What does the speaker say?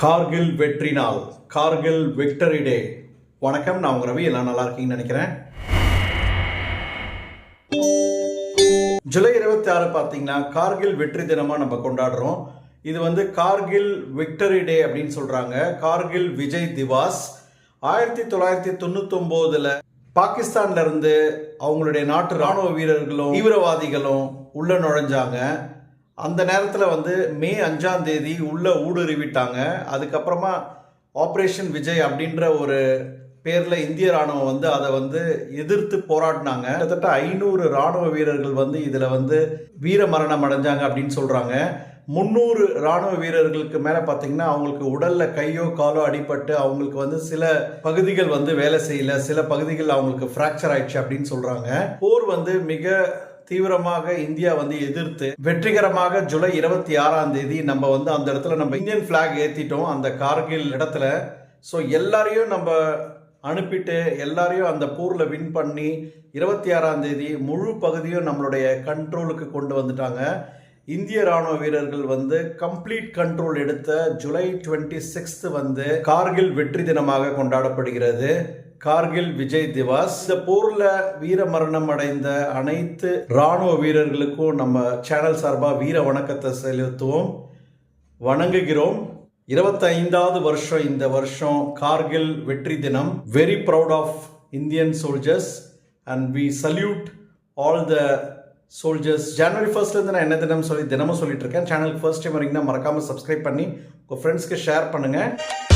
கார்கில் வெற்றி நாள். Kargil victory day. வணக்கம் நான் உங்க ரவி. எல்லாம் நல்லா இருக்கீங்கன்னு நினைக்கிறேன். ஜூலை இருபத்தி ஆறு பார்த்தீங்கன்னா கார்கில் வெற்றி தினமாக நம்ம கொண்டாடுறோம். இது வந்து கார்கில் விக்டரி டே அப்படின்னு சொல்றாங்க. கார்கில் விஜய் திவாஸ். ஆயிரத்தி தொள்ளாயிரத்தி தொண்ணூத்தொம்போதில் பாகிஸ்தான்ல இருந்து அவங்களுடைய நாட்டு ராணுவ வீரர்களும் தீவிரவாதிகளும் உள்ள நுழைஞ்சாங்க. அந்த நேரத்தில் வந்து மே அஞ்சாம் தேதி உள்ள ஊடுருவிட்டாங்க. அதுக்கப்புறமா ஆப்ரேஷன் விஜய் அப்படின்ற ஒரு பேரில் இந்திய ராணுவம் வந்து அதை வந்து எதிர்த்து போராடினாங்க. கிட்டத்தட்ட ஐநூறு ராணுவ வீரர்கள் வந்து இதில் வந்து வீர மரணம் அடைஞ்சாங்க அப்படின்னு சொல்கிறாங்க முந்நூறு ராணுவ வீரர்களுக்கு மேலே பார்த்தீங்கன்னா அவங்களுக்கு உடலில் கையோ காலோ அடிபட்டு அவங்களுக்கு வந்து சில பகுதிகள் வந்து வேலை செய்யல. சில பகுதிகள் அவங்களுக்கு ஃப்ராக்சர் ஆயிடுச்சு அப்படின்னு சொல்கிறாங்க போர் வந்து மிக தீவிரமாக இந்தியா வந்து எதிர்த்து வெற்றிகரமாக ஜூலை இருபத்தி ஆறாம் தேதி நம்ம வந்து அந்த இடத்துல நம்ம இந்தியன் ஃபிளாக் ஏற்றிட்டோம் அந்த கார்கில் இடத்துல. ஸோ எல்லாரையும் நம்ம அனுப்பிட்டு எல்லாரையும் அந்த போரில் வின் பண்ணி இருபத்தி ஆறாம் தேதி முழு பகுதியும் நம்மளுடைய கண்ட்ரோலுக்கு கொண்டு வந்துட்டாங்க. இந்திய ராணுவ வீரர்கள் வந்து கம்ப்ளீட் கண்ட்ரோல் எடுத்த ஜூலை டுவெண்ட்டி சிக்ஸ்த் வந்து கார்கில் வெற்றி தினமாக கொண்டாடப்படுகிறது. கார்கில் விஜய் திவாஸ். இந்த போர்ல வீர மரணம் அடைந்த அனைத்து ராணுவ வீரர்களுக்கும் நம்ம சேனல் சார்பாக வீர வணக்கத்தை செலுத்துவோம். வணங்குகிறோம். இருபத்தைந்தாவது வருஷம் இந்த வருஷம் கார்கில் வெற்றி தினம். Very proud of Indian soldiers and we salute all the soldiers ஜனவரி ஃபர்ஸ்ட்லேருந்து நான் என்ன தினம் சொல்லி தினமும் சொல்லிட்டு இருக்கேன். சேனலுக்கு ஃபர்ஸ்ட் டைம் வரீங்கன்னா மறக்காமல் சப்ஸ்கிரைப் பண்ணி உங்கள் ஃப்ரெண்ட்ஸ்க்கு ஷேர் பண்ணுங்கள்